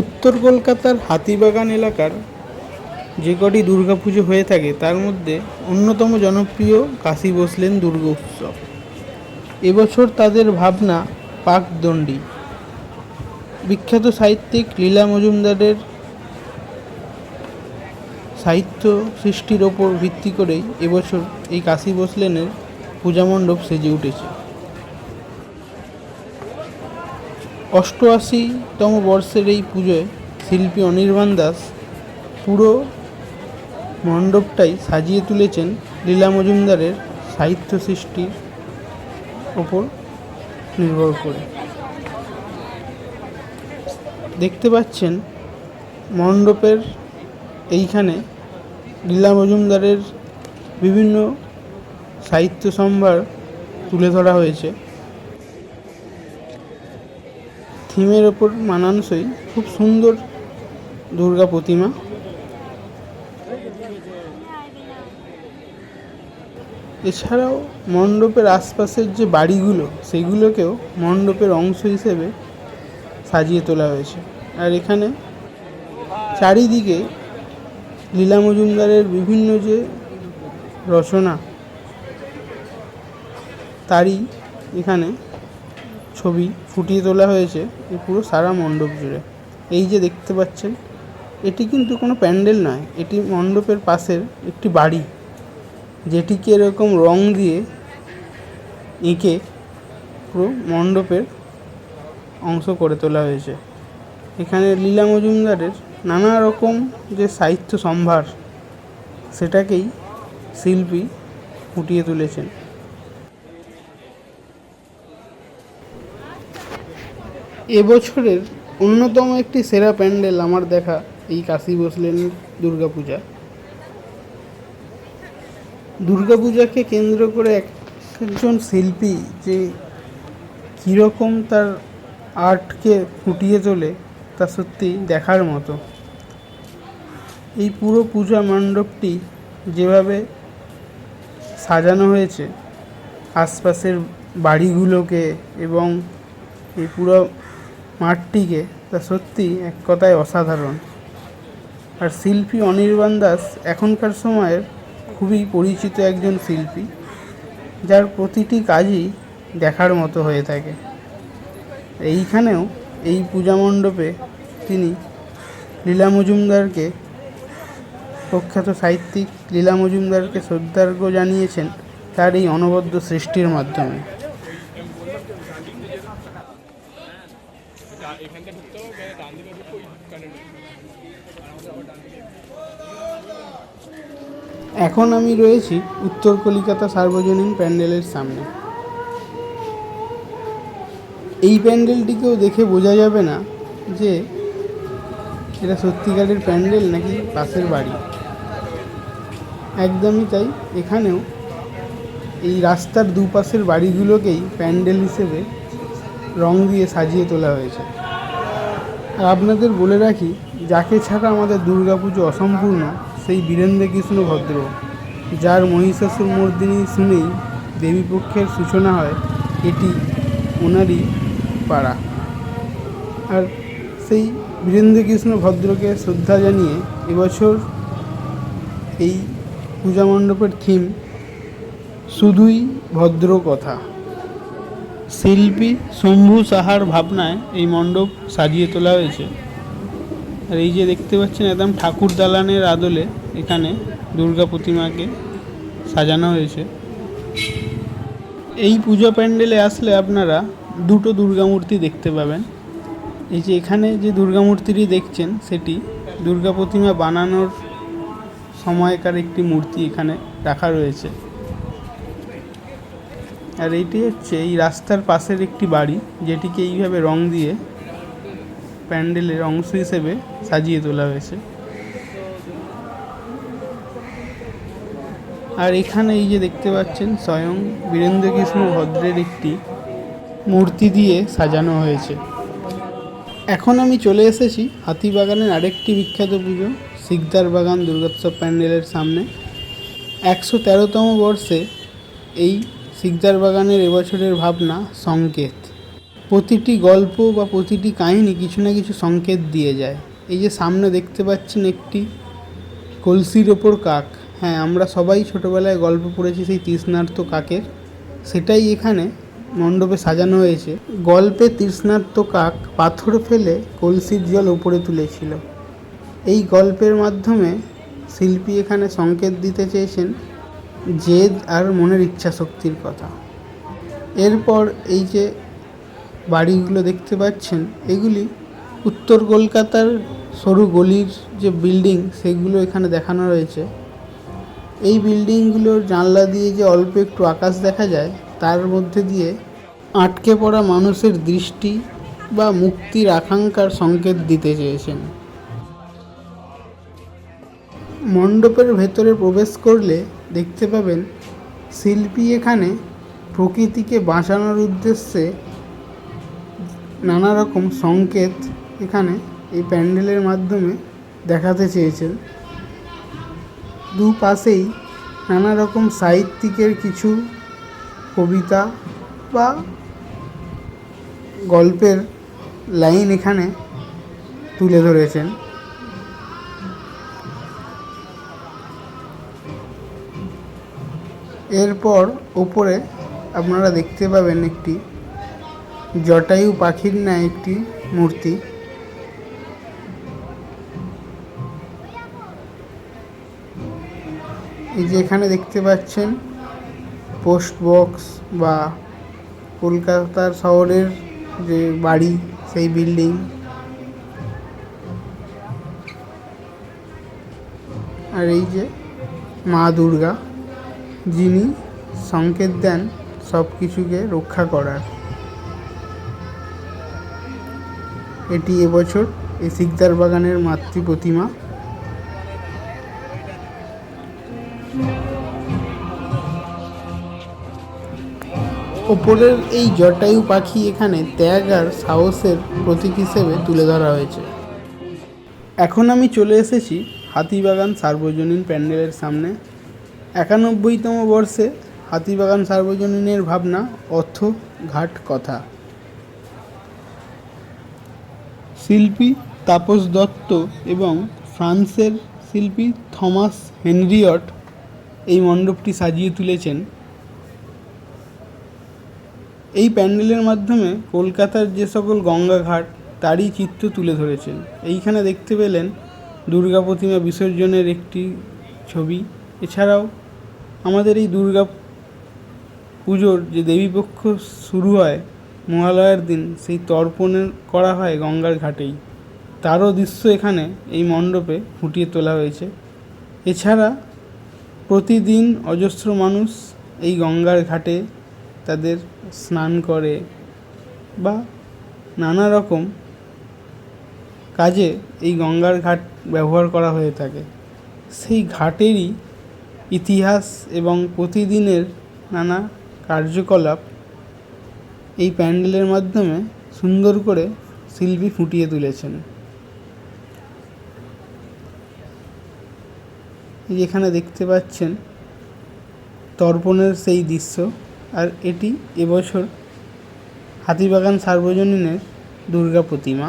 উত্তর কলকাতার হাতিবাগান এলাকার যে কটি দুর্গাপুজো হয়ে থাকে, তার মধ্যে অন্যতম জনপ্রিয় কাশী বসলেন দুর্গা উৎসব। এবছর তাদের ভাবনা পাকদণ্ডী বিখ্যাত সাহিত্যিক লীলা মজুমদারের সাহিত্য সৃষ্টির ওপর ভিত্তি করেই এবছর এই কাশী বসলেনের পূজা মণ্ডপ সেজে উঠেছে। অষ্টআশিতম বর্ষের এই পুজোয় শিল্পী অনির্বাণ দাস পুরো মণ্ডপটাই সাজিয়ে তুলেছেন লীলা মজুমদারের সাহিত্য সৃষ্টির ওপর নির্ভর করে। দেখতে পাচ্ছেন মণ্ডপের এইখানে লীলা মজুমদারের বিভিন্ন সাহিত্য সম্ভার তুলে ধরা হয়েছে। থিমের ওপর মানানসই খুব সুন্দর দুর্গা প্রতিমা। এছাড়াও মণ্ডপের আশপাশের যে বাড়িগুলো, সেগুলোকেও মণ্ডপের অংশ হিসেবে সাজিয়ে তোলা হয়েছে। আর এখানে চারিদিকে লীলা মজুমদারের বিভিন্ন যে রচনা, তারই এখানে ছবি ফুটিয়ে তোলা হয়েছে এই পুরো সারা মণ্ডপ জুড়ে। এই যে দেখতে পাচ্ছেন, এটি কিন্তু কোনো প্যান্ডেল নয়, এটি মণ্ডপের পাশের একটি বাড়ি, যেটিকে এরকম রং দিয়ে এঁকে পুরো মণ্ডপের অংশ করে তোলা হয়েছে। এখানে লীলা মজুমদারের নানা রকম যে সাহিত্য সম্ভার, সেটাকেই শিল্পী ফুটিয়ে তুলেছেন। এবছরের অন্যতম একটি সেরা প্যান্ডেল আমার দেখা এই কাশী বসলেন দুর্গাপূজা। দুর্গাপূজাকে কেন্দ্র করে এক একজন শিল্পী যে কীরকম তার আর্টকে ফুটিয়ে তোলে তা সত্যি দেখার মতো। এই পুরো পূজা মণ্ডপটি যেভাবে সাজানো হয়েছে, আশপাশের বাড়িগুলোকে এবং এই পুরো মাঠটিকে তা সত্যি এক কথায় অসাধারণ। আর শিল্পী অনির্বাণ দাস এখনকার সময়ের খুবই পরিচিত একজন শিল্পী, যার প্রতিটি কাজই দেখার মতো হয়ে থাকে। এইখানেও এই পূজা মণ্ডপে তিনি লীলা মজুমদারকে, প্রখ্যাত সাহিত্যিক লীলা মজুমদারকে শ্রদ্ধার্ঘ্য জানিয়েছেন তার এই অনবদ্য সৃষ্টির মাধ্যমে। এখন আমি রয়েছি উত্তর কলিকাতা সার্বজনীন প্যান্ডেলের সামনে। এই প্যান্ডেলটিকেও দেখে বোঝা যাবে না যে এটা সত্যিকারের প্যান্ডেল নাকি পাশের বাড়ি। একদমই তাই, এখানেও এই রাস্তার দুপাশের বাড়িগুলোকেই প্যান্ডেল হিসেবে রং দিয়ে সাজিয়ে তোলা হয়েছে। আর আপনাদের বলে রাখি, যাকে ছাড়া আমাদের দুর্গাপুজো অসম্পূর্ণ, সেই বীরেন্দ্র কৃষ্ণ ভদ্র, যার মহিষাসুর মর্দিনী শুনেই দেবীপক্ষের সূচনা হয়, এটি ওনারই পাড়া। আর সেই বীরেন্দ্র কৃষ্ণ ভদ্রকে শ্রদ্ধা জানিয়ে এবছর এই পূজা মণ্ডপের থিম শুধুই ভদ্র কথা শিল্পী শম্ভু সাহার ভাবনায় এই মণ্ডপ সাজিয়ে তোলা হয়েছে। আর এই যে দেখতে পাচ্ছেন একদম ঠাকুর দালানের আদলে এখানে দুর্গা প্রতিমাকে সাজানো হয়েছে। এই পূজা প্যান্ডেলে আসলে আপনারা দুটো দুর্গা মূর্তি দেখতে পাবেন। এই যে এখানে যে দুর্গা মূর্তিটি দেখছেন সেটি দুর্গা প্রতিমা বানানোর সময়কার একটি মূর্তি এখানে রাখা রয়েছে। আর এইটি হচ্ছে এই রাস্তার পাশের একটি বাড়ি, যেটিকে এইভাবে রং দিয়ে প্যান্ডেলের অংশ হিসেবে সাজিয়ে তোলা হয়েছে। আর এখানে এই যে দেখতে পাচ্ছেন, স্বয়ং বীরেন্দ্র কৃষ্ণ ভদ্রের একটি মূর্তি দিয়ে সাজানো হয়েছে। এখন আমি চলে এসেছি হাতিবাগানের আরেকটি বিখ্যাত পুজো, সিকদার বাগান দুর্গোৎসব প্যান্ডেলের সামনে। একশো তেরোতম বর্ষে এই সিকদার বাগানের এবছরের ভাবনা সংকেত। প্রতিটি গল্প বা প্রতিটি কাহিনী কিছু না কিছু সংকেত দিয়ে যায়। এই যে সামনে দেখতে পাচ্ছেন একটি কলসির ওপর কাক। হ্যাঁ আমরা সবাই ছোটোবেলায় গল্প পড়েছি সেই তৃষ্ণার্ত কাকের। সেটাই এখানে মণ্ডপে সাজানো হয়েছে। গল্পে তৃষ্ণার্ত কাক পাথর ফেলে কলসির জল উপরে তুলেছিল। এই গল্পের মাধ্যমে শিল্পী এখানে সংকেত দিতে চেয়েছেন জেদ আর মনের ইচ্ছা শক্তির কথা। এরপর এই যে বাড়িগুলো দেখতে পাচ্ছেন, এগুলি উত্তর কলকাতার সরু গলির যে বিল্ডিং, সেগুলো এখানে দেখানো রয়েছে। এই বিল্ডিংগুলোর জানলা দিয়ে যে অল্প একটু আকাশ দেখা যায়, তার মধ্যে দিয়ে আটকে পড়া মানুষের দৃষ্টি বা মুক্তির আকাঙ্ক্ষার সংকেত দিতে চেয়েছেন। মণ্ডপের ভেতরে প্রবেশ করলে দেখতে পাবেন শিল্পী এখানে প্রকৃতিকে বাঁচানোর উদ্দেশ্যে নানা রকম সংকেত এখানে এই প্যান্ডেলের মাধ্যমে দেখাতে চেয়েছেন। দুপাশেই নানা রকম সাহিত্যিকের কিছু কবিতা বা গল্পের লাইন এখানে তুলে ধরেছেন। এরপর ওপরে আপনারা দেখতে পাবেন একটি জটায়ু পাখির ন্যায় একটি মূর্তি। এই যে এখানে দেখতে পাচ্ছেন পোস্ট বক্স বা কলকাতার শহরের যে বাড়ি, সেই বিল্ডিং। আর এই যে মা দুর্গা। যিনি সংকেত দেন সব কিছুকে রক্ষা করার। এটি এবছর এই সিকদার বাগানের মাতৃ প্রতিমা। ওপরের এই জটায়ু পাখি এখানে ত্যাগ আর সাহসের প্রতীক হিসেবে তুলে ধরা হয়েছে। এখন আমি চলে এসেছি হাতিবাগান সার্বজনীন প্যান্ডেলের সামনে। একানব্বইতম বর্ষে হাতিবাগান সার্বজনীনের ভাবনা, অর্থ, ঘাট কথা। শিল্পী তাপস দত্ত এবং ফ্রান্সের শিল্পী থমাস হেনরিয়ট এই মণ্ডপটি সাজিয়ে তুলেছেন। এই প্যান্ডেলের মাধ্যমে কলকাতার যে সকল গঙ্গাঘাট তারই চিত্র তুলে ধরেছেন। এইখানে দেখতে পেলেন দুর্গা প্রতিমা বিসর্জনের একটি ছবি। এছাড়াও আমাদের এই দুর্গা পুজোর যে দেবীপক্ষ শুরু হয় মহালয়ার দিন, সেই তর্পণের করা হয় গঙ্গার ঘাটেই। তারও দৃশ্য এখানে এই মণ্ডপে ফুটিয়ে তোলা হয়েছে। এছাড়া প্রতিদিন অজস্র মানুষ এই গঙ্গার ঘাটে তাদের স্নান করে বা নানা রকম কাজে এই গঙ্গার ঘাট ব্যবহার করা হয়ে থাকে। সেই ঘাটেরই ইতিহাস এবং প্রতিদিনের নানা কার্যকলাপ এই প্যান্ডেলের মাধ্যমে সুন্দর করে শিল্পী ফুটিয়ে তুলেছেন। এই যেখানে দেখতে পাচ্ছেন, তর্পণের সেই দৃশ্য, আর এটি এবছর হাতিবাগান সার্বজনীনের দুর্গা প্রতিমা।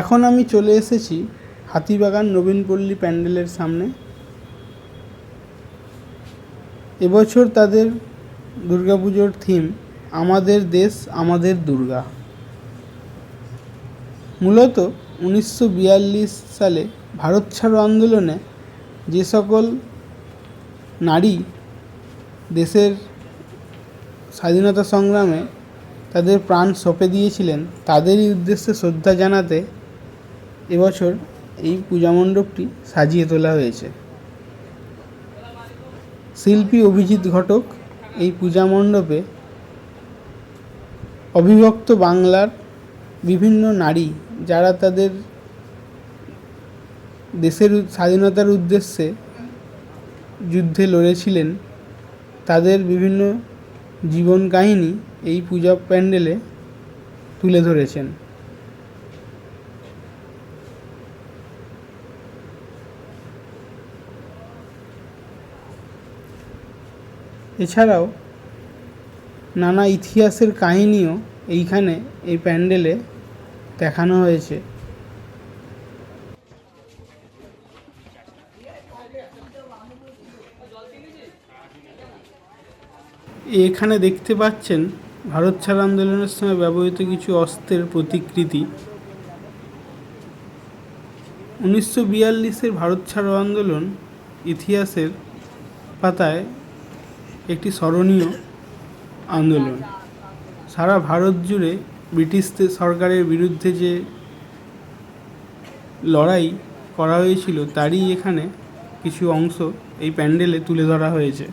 এখন আমি চলে এসেছি হাতিবাগান নবীনপল্লী প্যান্ডেলের সামনে। এবছর তাদের দুর্গাপুজোর থিম, আমাদের দেশ, আমাদের দুর্গা। মূলত উনিশশো বিয়াল্লিশ সালে ভারত ছাড়ো আন্দোলনে যে সকল নারী দেশের স্বাধীনতা সংগ্রামে তাদের প্রাণ সঁপে দিয়েছিলেন, তাদেরই উদ্দেশ্যে শ্রদ্ধা জানাতে এবছর এই পূজা মণ্ডপটি সাজিয়ে তোলা হয়েছে। শিল্পী অভিজিৎ ঘটক এই পূজা মণ্ডপে অবিভক্ত বাংলার বিভিন্ন নারী যারা তাদের দেশের স্বাধীনতার উদ্দেশ্যে যুদ্ধে লড়েছিলেন, তাদের বিভিন্ন জীবন কাহিনী এই পূজা প্যান্ডেলে তুলে ধরেছেন। এছাড়াও নানা ইতিহাসের কাহিনিও এইখানে এই প্যান্ডেলে দেখানো হয়েছে। এখানে দেখতে পাচ্ছেন ভারত ছাড় আন্দোলনের সময় ব্যবহৃত কিছু অস্ত্রের প্রতিকৃতি। উনিশশো বিয়াল্লিশের ভারত ছাড়ো আন্দোলন ইতিহাসের পাতায় একটি স্মরণীয় আন্দোলন। সারা ভারত জুড়ে ব্রিটিশদের সরকারের বিরুদ্ধে যে লড়াই করা হয়েছিল, তারই এখানে কিছু অংশ এই প্যান্ডেলে তুলে ধরা হয়েছে।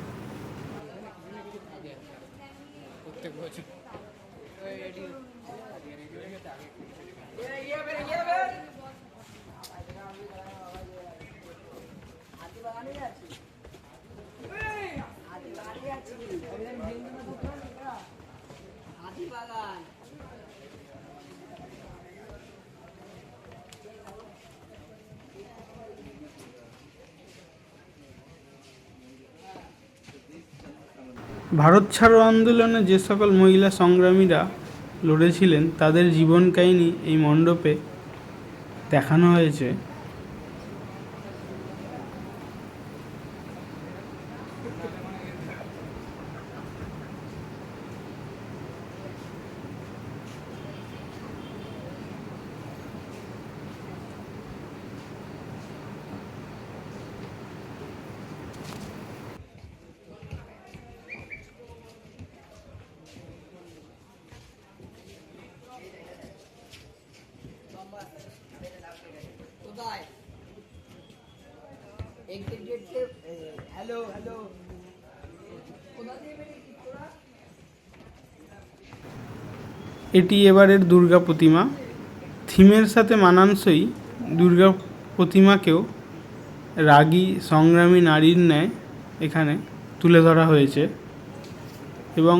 ভারত ছাড়ো আন্দোলনে যে সকল মহিলা সংগ্রামীরা লড়েছিলেন, তাদের জীবন কাহিনী এই মণ্ডপে দেখানো হয়েছে কোথায় একটু একটু হ্যালো হ্যালো এটি এবারের দুর্গা প্রতিমা। থিমের সাথে মানানসই দুর্গা প্রতিমাকেও রাগী, সংগ্রামী নারীর ন্যায় এখানে তুলে ধরা হয়েছে এবং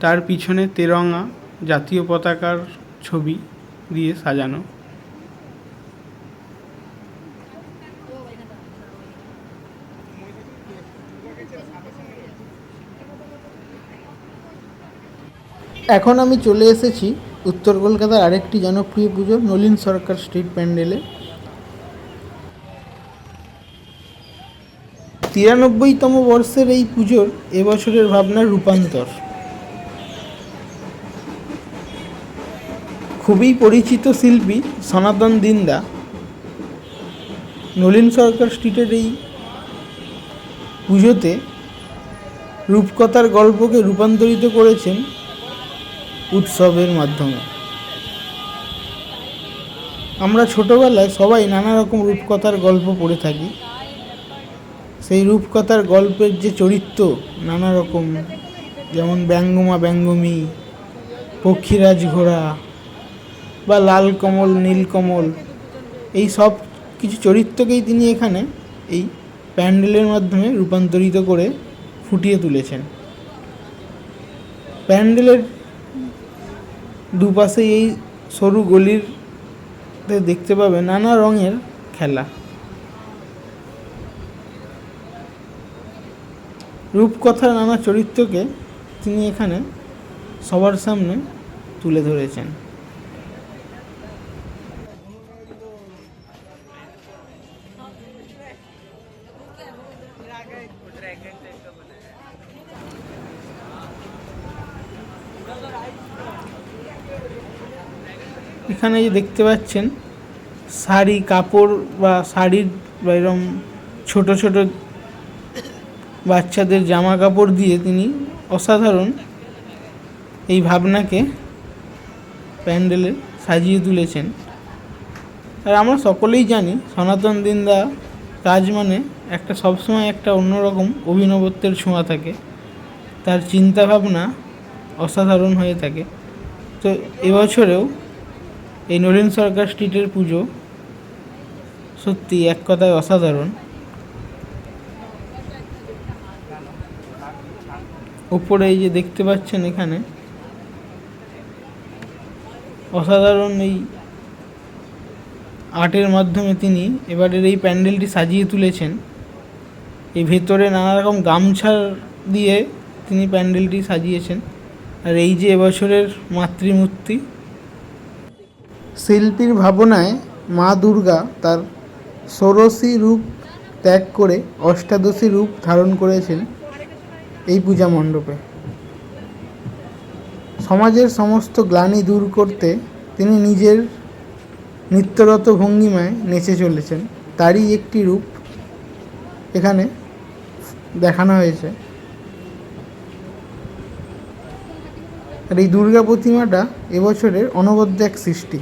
তার পিছনে তেরঙা জাতীয় পতাকার ছবি দিয়ে সাজানো এখন আমি চলে এসেছি উত্তর কলকাতার আরেকটি জনপ্রিয় পুজো, নলিন সরকার স্ট্রিট প্যান্ডেলে। তিরানব্বইতম বর্ষের এই পুজোর এবছরের ভাবনার রূপান্তর। খুবই পরিচিত শিল্পী সনাতন দিন্দা। নলিন সরকার স্ট্রিটের এই পুজোতে রূপকথার গল্পকে রূপান্তরিত করেছেন উৎসবের মাধ্যমে। আমরা ছোটবেলায় সবাই নানা রকম রূপকথার গল্প পড়ে থাকি। সেই রূপকথার গল্পের যে চরিত্র নানা রকম, যেমন ব্যঙ্গমা ব্যঙ্গমী, পক্ষীরাজ ঘোড়া বা লাল কমল, নীল কমল, এই সব কিছু চরিত্রকেই তিনি এখানে এই প্যান্ডেলের মাধ্যমে রূপান্তরিত করে ফুটিয়ে তুলেছেন। প্যান্ডেলের দুপাশে এই সরু গলির দেখতে পাবে নানা রঙের খেলা। রূপকথার নানা চরিত্রকে তিনি এখানে সবার সামনে তুলে ধরেছেন। এখানে যে দেখতে পাচ্ছেন, শাড়ি, কাপড় বা শাড়ির বা এরম ছোটো ছোটো বাচ্চাদের জামা কাপড় দিয়ে তিনি অসাধারণ এই ভাবনাকে প্যান্ডেলে সাজিয়ে তুলেছেন। আর আমরা সকলেই জানি, সনাতন দিনদা কাজ মানে একটা সবসময় একটা অন্যরকম অভিনবত্বের ছোঁয়া থাকে। তার চিন্তা ভাবনা অসাধারণ হয়ে থাকে। তো এবছরেও এই নলিন সরকার স্ট্রিটের পুজো সত্যি এক কথায় অসাধারণ। ওপরে এই যে দেখতে পাচ্ছেন এখানে, অসাধারণ এই আর্টের মাধ্যমে তিনি এবারের এই প্যান্ডেলটি সাজিয়ে তুলেছেন। এই ভেতরে নানা রকম গামছা দিয়ে তিনি প্যান্ডেলটি সাজিয়েছেন। আর এই যে এবছরের মাতৃমূর্তি শিল্পীর ভাবনায় মা দুর্গা তার ষোড়শী রূপ ত্যাগ করে অষ্টাদশী রূপ ধারণ করেছেন এই পূজা মণ্ডপে। সমাজের সমস্ত গ্লানি দূর করতে তিনি নিজের নিত্যরত ভঙ্গিমায় নেচে চলেছেন। তারই একটি রূপ এখানে দেখানো হয়েছে। আর এই দুর্গা প্রতিমাটা এবছরের অনবদ্য এক সৃষ্টি।